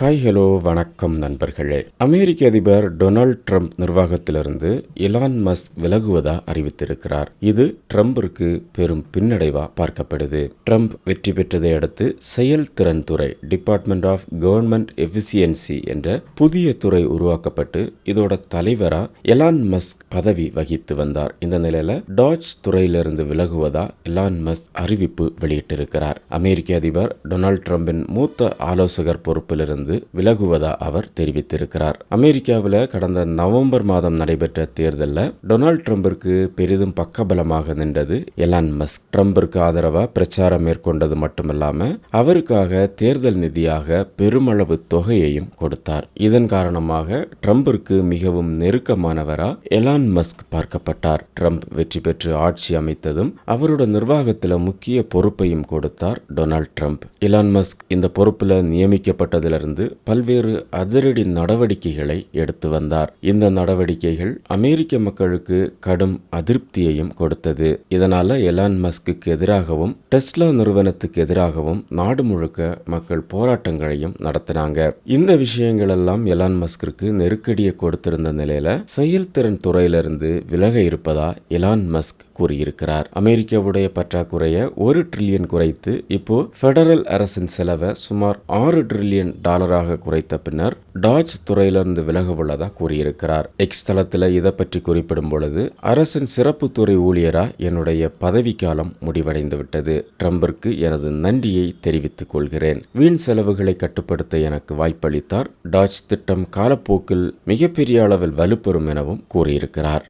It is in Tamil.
ஹாய் ஹலோ வணக்கம் நண்பர்களே. அமெரிக்க அதிபர் டொனால்ட் ட்ரம்ப் நிர்வாகத்திலிருந்து எலான் மஸ்க் விலகுவதா அறிவித்திருக்கிறார். இது ட்ரம்பிற்கு பெரும் பின்னடைவா பார்க்கப்படுது. ட்ரம்ப் வெற்றி பெற்றதை அடுத்து செயல்திறன் துறை டிபார்ட்மெண்ட் ஆஃப் கவர்மெண்ட் எஃபிசியன்சி என்ற புதிய துறை உருவாக்கப்பட்டு இதோட தலைவரா எலான் மஸ்க் பதவி வகித்து வந்தார். இந்த நிலையில டாட்ஜ் துறையிலிருந்து விலகுவதா எலான் மஸ்க் அறிவிப்பு வெளியிட்டிருக்கிறார். அமெரிக்க அதிபர் டொனால்ட் ட்ரம்பின் மூத்த ஆலோசகர் பொறுப்பிலிருந்து விலகுவதா அவர் தெரிவித்திருக்கிறார். அமெரிக்காவில் கடந்த நவம்பர் மாதம் நடைபெற்ற தேர்தலில் டொனால்ட் ட்ரம்பிற்கு பெரிதும் பக்கபலமாக நின்றது எலான் மஸ்க். ட்ரம்பிற்கு ஆதரவாக பிரச்சாரம் மேற்கொண்டது மட்டுமல்லாமல் அவருக்காக தேர்தல் நிதியாக பெருமளவு தொகையையும் கொடுத்தார். இதன் காரணமாக ட்ரம்பிற்கு மிகவும் நெருக்கமானவரா எலான் மஸ்க் பார்க்கப்பட்டார். ட்ரம்ப் வெற்றி பெற்று ஆட்சி அமைத்ததும் அவரோட நிர்வாகத்தில் முக்கிய பொறுப்பையும் கொடுத்தார் டொனால்ட் ட்ரம்ப். எலான் மஸ்க் இந்த பொறுப்பில் நியமிக்கப்பட்டதிலிருந்து பல்வேறு அதிரடி நடவடிக்கைகளை எடுத்து வந்தார். இந்த நடவடிக்கைகள் அமெரிக்க மக்களுக்கு கடும் அதிருப்தியையும் கொடுத்தது. இதனால எலான் மஸ்க்கு எதிராகவும் டெஸ்லா நிறுவனத்துக்கு எதிராகவும் நாடு முழுக்க மக்கள் போராட்டங்களையும் நடத்தினாங்க. இந்த விஷயங்கள் எல்லாம் எலான் மஸ்கிற்கு நெருக்கடியை கொடுத்திருந்த நிலையில செயல்திறன் துறையிலிருந்து விலக இருப்பதா எலான் மஸ்க் கூறியிருக்கிறார். அமெரிக்காவுடைய பற்றாக்குறையை ஒரு ட்ரில்லியன் குறைத்து இப்போ ஃபெடரல் அரசின் செலவை சுமார் ஆறு ட்ரில்லியன் டாலர் டாலராக குறைத்த பின்னர் டாஜ் துறையிலிருந்து விலக உள்ளதா கூறியிருக்கிறார். எக்ஸ் தளத்தில் இதை பற்றி குறிப்பிடும் பொழுது அரசின் சிறப்பு துறை ஊழியரா என்னுடைய பதவிக்காலம் முடிவடைந்து விட்டது ட்ரம்பிற்கு எனது நன்றியை தெரிவித்துக் கொள்கிறேன். வீண் செலவுகளை கட்டுப்படுத்த எனக்கு வாய்ப்பளித்தார். டாஜ் திட்டம் காலப்போக்கில் மிகப்பெரிய அளவில் வலுப்பெறும் எனவும் கூறியிருக்கிறார்.